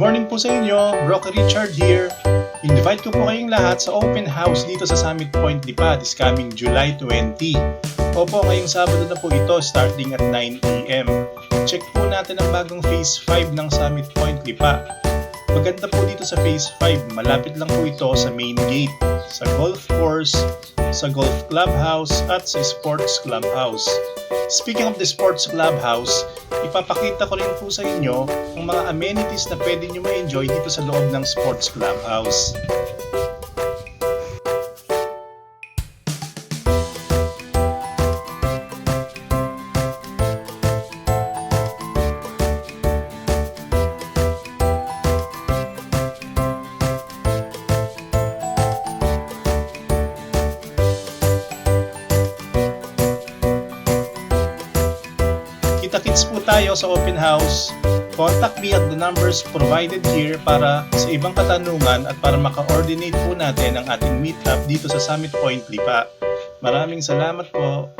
morning po sa inyo, Broker Richard here. Invite ko po kayong lahat sa open house dito sa Summit Point Lipa this coming July 20. Opo, ngayong Sabado na po ito starting at 9am. Check po natin ang bagong Phase 5 ng Summit Point Lipa. Maganda po dito sa Phase 5, malapit lang po ito sa main gate, sa golf course, sa golf clubhouse at sa sports clubhouse. Speaking of the sports clubhouse, ipapakita ko rin po sa inyo ang mga amenities na pwede nyo ma-enjoy dito sa loob ng sports clubhouse. Kita-kits po tayo sa open house. Contact me at the numbers provided here para sa ibang katanungan at para maka-coordinate po natin ang ating meetup dito sa Summit Point Lipa. Maraming salamat po.